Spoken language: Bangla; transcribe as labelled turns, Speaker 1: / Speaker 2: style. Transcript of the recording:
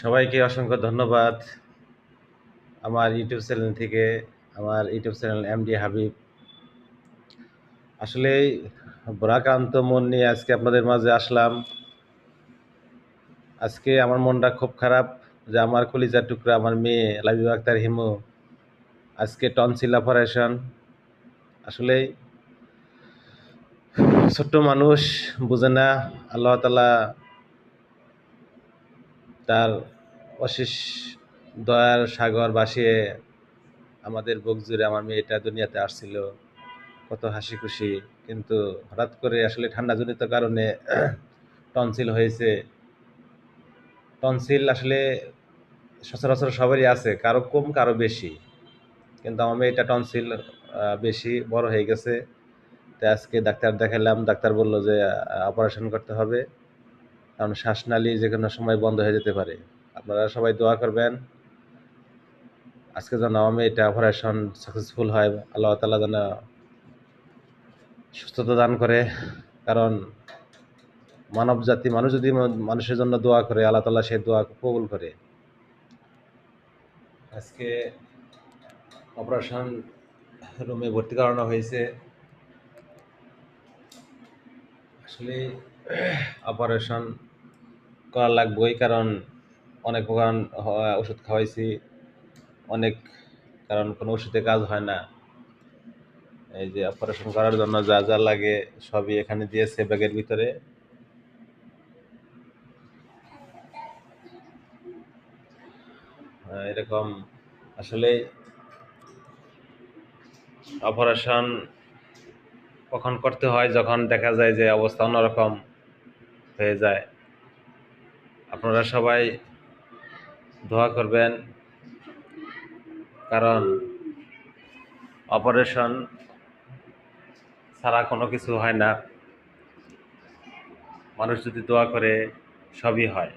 Speaker 1: সবাইকে অসংখ্য ধন্যবাদ আমার ইউটিউব চ্যানেল থেকে, আমার ইউটিউব চ্যানেল এমডি হাবিব। আসলে বরাক্রান্ত মন নিয়ে আজকে আপনাদের মাঝে আসলাম। আজকে আমার মনটা খুব খারাপ যে আমার কলিজার টুকরা, আমার মেয়ে লাবিব আক্তার হিমু আজকে টনসিল অপারেশন। আসলে ছোট্ট মানুষ বুঝে না, আল্লাহ তালা তার অশেষ দয়ার সাগর ভাসিয়ে আমাদের বুক জুড়ে আমার মেয়েটা দুনিয়াতে আসছিল। কত হাসি খুশি। কিন্তু হঠাৎ করে আসলে ঠান্ডাজনিত কারণে টনসিল হয়েছে। টনসিল আসলে সচরাচর সবারই আছে, কারও কম, কারও বেশি। কিন্তু আমার মেয়েটা টনসিল বেশি বড় হয়ে গেছে। তাই আজকে ডাক্তার দেখালাম। ডাক্তার বলল যে অপারেশন করতে হবে। কারণ শ্বাসনালী যে কোনো সময় বন্ধ হয়ে যেতে পারে। আপনারা সবাই দোয়া করবেন। আজকে যেন আমার মেয়েটা অপারেশন সাকসেসফুল হয়। আল্লাহ তালা যেন সুস্থতা দান করে। কারণ মানব জাতি, মানুষ যদি মানুষের জন্য দোয়া করে, আল্লাহ তালা সে দোয়া কবুল করে। আজকে অপারেশন রুমে ভর্তি করানো হয়েছে। আসলে অপারেশন করা লাগবেই, কারণ অনেক হ- ওষুধ খাওয়াইছি। অনেক, কারণ কোনো ওষুধে কাজ হয় না। এই যে অপারেশন করার জন্য যা যা লাগে সবই এখানে দিয়েছে ব্যাগের ভিতরে। এরকম। আসলে অপারেশন কখন করতে হয়, যখন দেখা যায় যে অবস্থা অন্যরকম হয়ে যায়। আপনারা সবাই দোয়া করবেন, কারণ অপারেশন ছাড়া কোনো কিছু হয় না। মানুষ যদি দোয়া করে, সবই হয়।